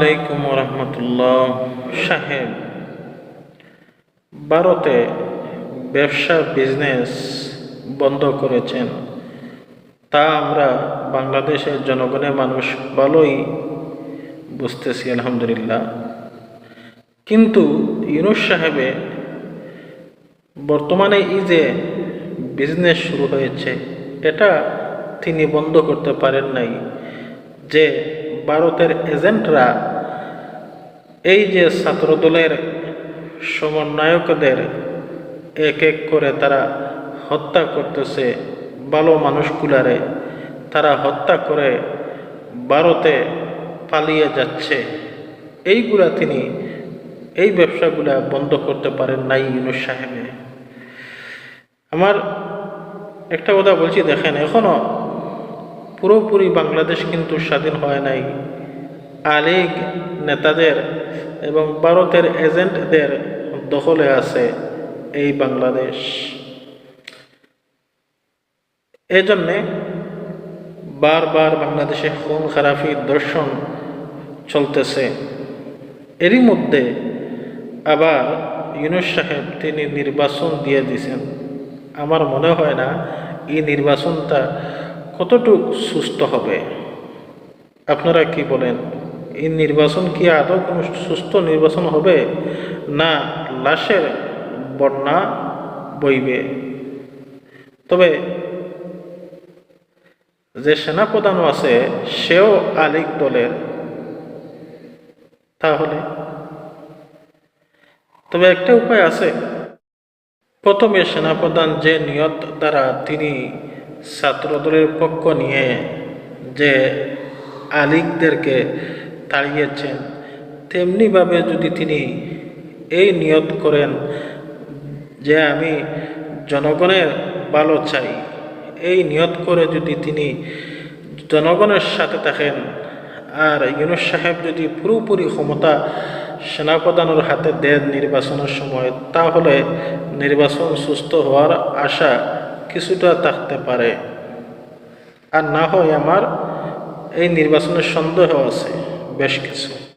আলাইকুম রহমতুল্লাহ সাহেব। ভারতে ব্যবসা, বিজনেস বন্ধ করেছেন। তা আমরা বাংলাদেশের জনগণের মানুষ ভালোই বুঝতেছি, আলহামদুলিল্লাহ। কিন্তু ইউনুস সাহেবে বর্তমানে এই যে বিজনেস শুরু হয়েছে, এটা তিনি বন্ধ করতে পারেন নাই যে ভারতের এজেন্টরা এই যে ছাত্রদলের সমন্বয়কদের এক এক করে তারা হত্যা করতেছে ভালো মানুষগুলারে, তারা হত্যা করে ভারতে পালিয়ে যাচ্ছে। এইগুলা তিনি এই ব্যবসাগুলা বন্ধ করতে পারেন নাই ইউনুস সাহেবে। আমার একটা কথা বলছি, দেখেন এখনও পুরোপুরি বাংলাদেশ কিন্তু স্বাধীন হয় নাই। আলিগ নেতাদের এবং ভারতের এজেন্টদের দখলে আছে এই বাংলাদেশ। এজন্যে বারবার বাংলাদেশে খুন, খারাপি দর্শন চলতেছে। এরই মধ্যে আবার ইউনুস সাহেব তিনি নির্বাচন দিয়ে দিয়েছেন। আমার মনে হয় না এই নির্বাচনটা কতটুক সুস্থ হবে? আপনারা কি বলেন, এই নির্বাচন কি আদৌ কোনো সুস্থ নির্বাচন হবে না লাশের বন্যা বইবে? তবে যে সেনাপ্রধানও আছে, সেও আলিক দলের। তাহলে? তবে একটা উপায় আছে। প্রথমে সেনাপ্রধান যে নিয়ত দ্বারা তিনি ছাত্রদলের পক্ষ নিয়ে যে আলিকদেরকে তাড়িয়েছেন, তেমনিভাবে যদি তিনি এই নিয়ত করেন যে আমি জনগণের ভালো চাই, এই নিয়ত করে যদি তিনি জনগণের সাথে থাকেন আর ইউনুস সাহেব যদি পুরোপুরি ক্ষমতা সেনাপ্রধানের হাতে দেন নির্বাচনের সময়, তাহলে নির্বাচন সুস্থ হওয়ার আশা কিছুটা থাকতে পারে। আর না হয় আমার এই নির্বাচনের সন্দেহ আছে বেশ কিছু।